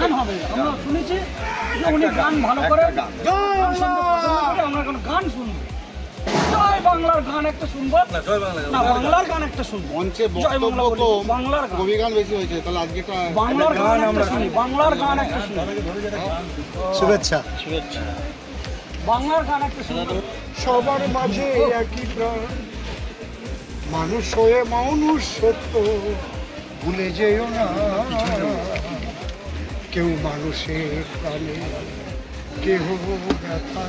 গান হবে। আমরা শুনেছি যে উনি গান ভালো করে গান। শুনতে পছন্দ করে, আমরা এখন গান শুনব। জয় বাংলার গান একটা শুনব। না বাংলার গান। একটা শুনব। মঞ্চে বক্তব্য বলি, বাংলার কবি গান বেশি হয়েছে তাহলে আজকে একটা বাংলার গান একটা শুনি বাংলার গান একটা শুনি শুভেচ্ছা। বাংলার গান একটা শুনব। সবার মাঝে একই প্রাণ। মানুষ হয়ে মানুষ সত্য। ভুলে যেও না। কেউ মানুষের প্রাণে কেহ ব্যথা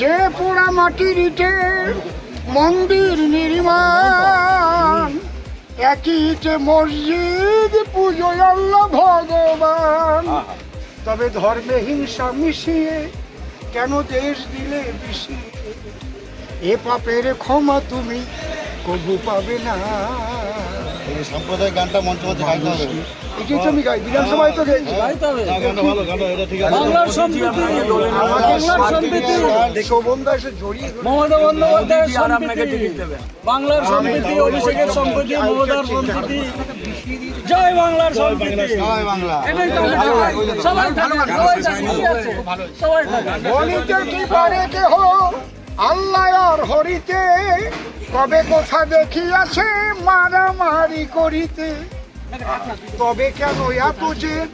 যে পোড়া মাটির ইটে মন্দির নির্মাণ, একই ইটে মসজিদ পুজো আল্লাহ ভগবান। তবে ধর্মে হিংসা মিশিয়ে কেন দেশ দিলে বিষিয়ে? এ পাপের ক্ষমা তুমি কবু পাবে না। সাম্প্রদায়িক গানটা মঞ্চে মঞ্চে গাইতে হবে এটাই তো আমি গাই বিধানসভায় তো গেছি গাইতে হবে গানটা ভালো গানটা এটা ঠিক আছে বাংলার সম্প্রীতি বাংলার সম্প্রীতি শোভনদা এসে জড়িয়ে মমতা বন্দ্যোপাধ্যায়ের সম্প্রীতি বাংলার সম্প্রীতি অভিষেকের সম্প্রীতি মমতার সম্প্রীতি জয় বাংলার সম্প্রীতি জয় বাংলা এটাই তো আমরা চাই। সবাই থাকুন, সবাই থাকুন, সবাই থাকুন। বলিতে কি পারে কেহ আল্লাহ আর হরিতে, কবে কোথা দেখিয়াছে, মারামারি করিতে? তবে কেন এত যে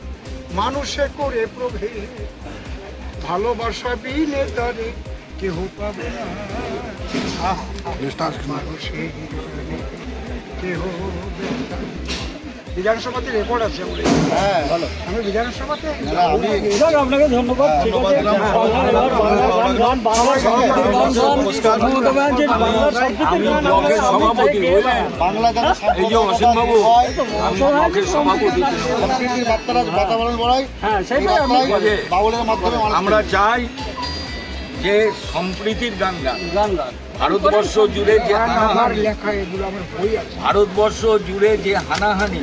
মানুষে করে প্রভে। ভালোবাসা বিনে তারে কেহ পাবে না। কেহ বিধানসভাতে রেকর্ড আছে হ্যাঁ আমি বিধানসভাতে আপনাকে ধন্যবাদ আমরা হ্যাঁ চাই যে সম্প্রীতির গান গান গান গান ভারতবর্ষ জুড়ে যে ভারতবর্ষ জুড়ে যে হানাহানি